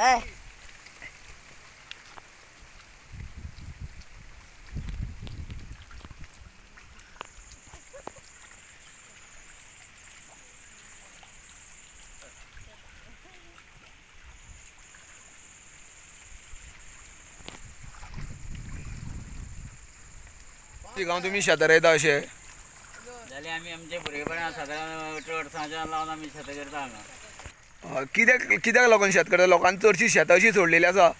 Bye. गांव तुम्ही शेतां रोयता अशें जाल्यार आमी आमचे भुरगेपणा सगळ्या अठरा वर्सांच्या लावन आमी शेतां करता हांगा कित्याक कित्याक लागून शेत करता लोकांनी चडशी शेतां अशी सोडलेली आसा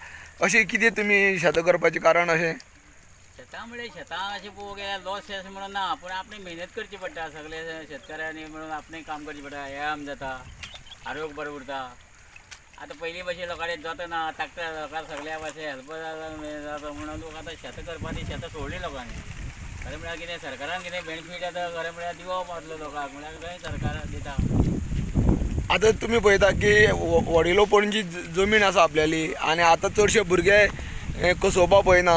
अशी कितें तुमी शेतां करपाचें कारण अशें शेतां म्हणजे शेतां अशें पळोवंक गेल्यार लॉस अशें म्हणून ना पूण आपणे मेहनत करची पडटा सगळे शेतकऱ्यांनी म्हणून आपणें काम करचें पडटा व्यायाम जाता आरोग्य बरें उरता. आतां पयलीं भशेन लोकांनी जाता ना ट्रॅक्टर लोकांक सगळ्या भाशेन हेल्प जाता म्हणून लोक आतां शेतां करपाची शेतां सोडली लोकांनी. खरें म्हळ्यार कितें सरकारान कितें बेनिफीट आतां खरें म्हळ्यार दिवप आसलो लोकांक म्हळ्यार खंय सरकार दिता. आतां तुमी पळयता की व्हडिलो वडिलो पणजी ज- जमीन आसा आपल्याली. आनी आतां चडशे भुरगे कसोवपा पळयना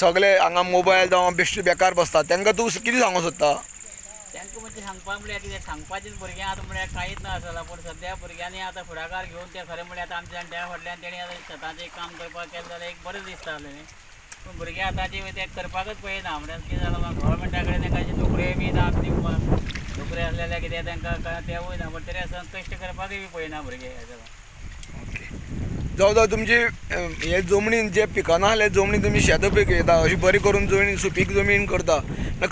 सगळे हांगा मोबायल जावं बेश्टे बेकार बसतात. तांकां तूं कितें सांगूंक सोदता तांकां म्हणजे सांगपाक म्हळ्यार कितें सांगपाचें भुरग्यां आतां म्हळ्यार कांयच ना आसला पूण सद्या भुरग्यांनी आतां फुडाकार घेवन ते खरें म्हळ्यार आतां आमच्या जाणट्या फाटल्यान तेणी आतां शेताचें काम करपाक केलें जाल्यार एक बरें दिसतालें पूण भुरगे आतांचे ते करपाकच पळयना म्हळ्यार कितें जालां गोवोरमेंटा कडेन तांकां अशें नोकऱ्यो बी ना दिवपाक जाल्यार कितें तांकां काय तेवूय ना पण तरी आसतना कश्ट करपाकय बी पळयना भुरगे अशें जावं जावं तुमची हे जमनीन जे पिकना आसले जमनीन तुमी शेतां पिकयता अशी बरी करून जमीन सुपीक जमीन करता.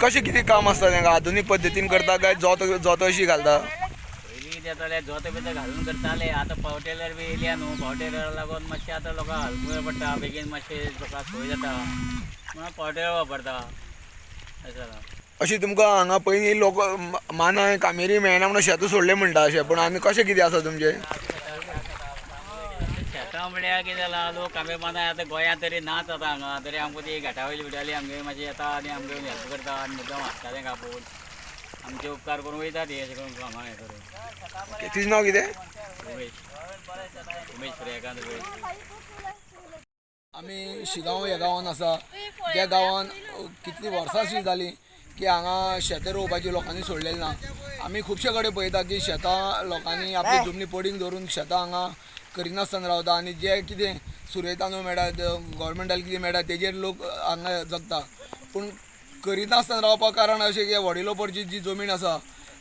कशें कितें काम आसता तांकां आधुनीक पद्दतीन करता काय जोत जोत अशी घालता? पयलीं कितें जातालें जोत बित घालून करताले आतां पावर टेलर बी येयल्या न्हू. पावर टेलर लागून मातशें आतां लोकांक हलकुय पडटा बेगीन मातशें लोकांक सोय जाता. म्हणून पावर टेलर वापरता. अशें अशी तुमकां हांगा पयलीं लोक मानाय कामेरी मेळना म्हणून शेतां सोडले म्हणटा अशें पूण आनी कशें कितें आसा तुमचें? शेतां म्हळ्यार कितें जालां लोक आमी मानाय आतां गोंयांत तरी नाच आतां हांगा तरी आमकां ती घाटावयली बिटावली आमगे मातशी येता आनी आमगे हेल्प करता आनी मुद्दाम हाडटा तें कापून. आमचे उपकार करून वयता ती अशें करून कामां हें करून तिजें नांव कितें? उमेश. उमेश सूर्यकांत उमेश. आमी शिगांव ह्या गांवान आसा. त्या गांवान अ, कितलीं वर्सां अशीं जालीं? की हांगा शेतां रोवपाची लोकांनी सोडलेली ना. आमी खुबशे कडेन पळयता की शेतां लोकांनी आपली जमनी पडींग धरून शेतां हांगा करिनासतना रावता आनी जे कितें सुरय तांदूळ मेळटा गव्हर्मेंटाक कितें मेळटा तेजेर लोक हांगा जगता. पूण करिनासतना रावपाक कारण अशें की वडिलो पडची जी जमीन आसा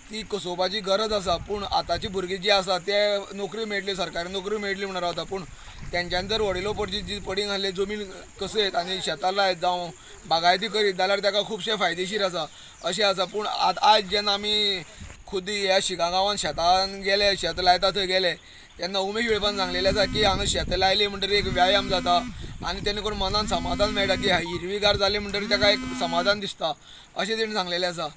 ती कसोवपाची गरज आसा पूण आतांची भुरगीं जी आसा ते नोकरी मेळटली सरकारी नोकरी मेळटली म्हणून रावता पूण तेंच्यान जर वडिलो पडची जी पडींग आसली जमीन कसयत आनी शेतां लायत जावं बागायती करीत जाल्यार ताका खुबशे फायदेशीर आसा अशें आसा पूण आत आयज जेन्ना आमी खुद ह्या शिगा गांवान शेतान गेले शेत लायता थंय गेले तेन्ना उमेश वेळपान सांगलेलें आसा की हांगा शेत लायली म्हणटरी एक व्यायाम जाता आनी तेणे करून मनान समाधान मेळटा की हिरवीगार जाली म्हणटरी ताका एक समाधान दिसता अशें तेणें सांगलेलें आसा